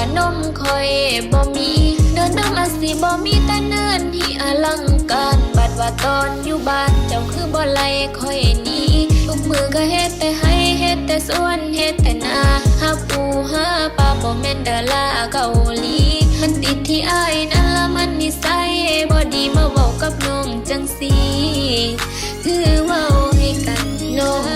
ว่านมคอยบ่มีเดินน้ำอาสิบ่มีแต่เนินที่อลังการบัดว่าตอนอยู่บ้านเจ้าคือบ่ไลคอยนีทุกมือก็เฮ็ดแต่ให้เฮ็ดแต่สวนเฮ็ดแต่นาหาปูหาปลาบ่แม่นดาราเกาหลีมันติดที่อายนั่นละมันนิสัยบ่ดีมาเว้ากับน้องจังสีคือเว้าให้กันน้อง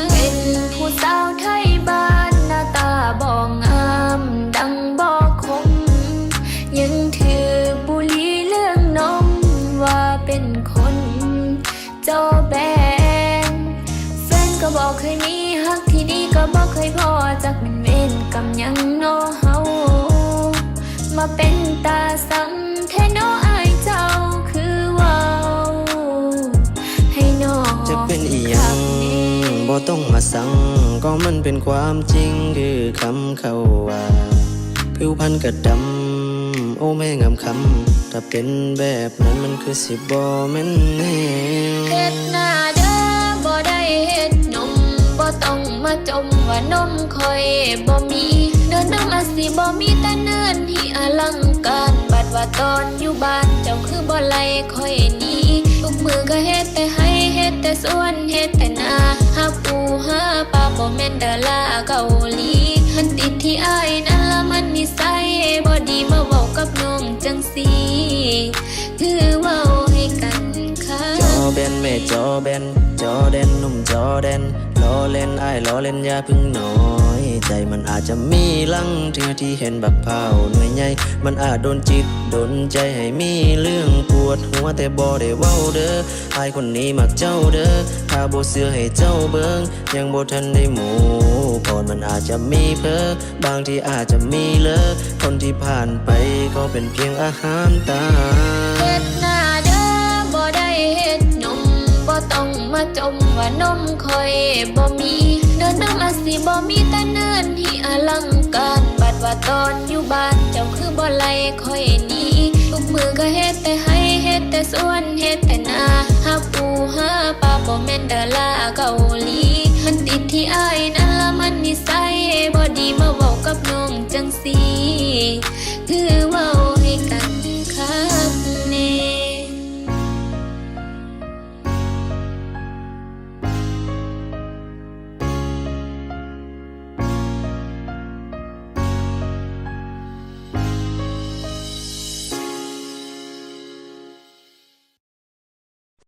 เจ้าแบนแฟนก็บอกเคยมีฮักที่ดีก็บอกเคยพอจากเป็นเวรกำยังโนอเฮามาเป็นตาสังแทนน้ออายเจ้าคือว่าให้นอจะเป็นอีหยังบ่ต้องมาสั่งก็มันเป็นความจริงคือคำเขาว่าผิวพรรณกระดำ อ้แม่งามคำถ้าเป็นแบบนั้นมันคือสิบ่แม่นแน่เฮ็ดหน้าเด้อบ่ได้เฮ็ดนมบ่ต้องมาจมว่านมคอยบ่มีเดินน้ำอาสิบ่มีแต่เนินที่อลังการบัดว่าตอนอยู่บ้านเจ้าคือบ่ไล่คอยหนีทุกมือก็เฮ็ดแต่ให้เฮ็ดแต่สวนเฮ็ดแต่นาหาปูหาปลาบ่แม่นดาราเกาหลีมันติดที่อายนะ มันนิสัยบ่ดีมาเว้ากับน้องจังสีคือเว้าให้กันค่ะจอแบนแม่จอแบนจอแดนหนุ่มจอแดนล้อเล่นไอ้ล้อเล่นอย่าพึ่งนอน ใจมันอาจจะมีลังเทือที่เห็นบักเผาหน่วยใหญ่ มันอาจโดนจิตโดนใจให้มีเรื่องปวดหัวแต่บ่ได้เว้าเด้อไอคนนี้มักเจ้าเด้อถ้าบ่เสื้อให้เจ้าเบิงยังบ่ทันได้หมู่ก่อนมันอาจจะมีเพอบางที่อาจจะมีเลอคนที่ผ่านไปก็เป็นเพียงอาหารตาเฮ็ดหน้าเด้อบ่ได้เฮ็ดนมบ่ต้องมาจมว่านมคอยบ่มี นน้ำอาสิบ่มีแต่เนินที่อลังการบัดว่าตอนอยู่บ้านเจ้าคือบ่ไลคอยหนีทุกมือก็เฮ็ดแต่ให้เฮ็ดแต่สวนเฮ็ดแต่นาหาปูหาปลาบ่แม่นดาราเกาหลีมันติดที่อายนั่นละมันนิสัยบ่ดีมาเว้ากับน้องจังสีคือเว้าให้กัน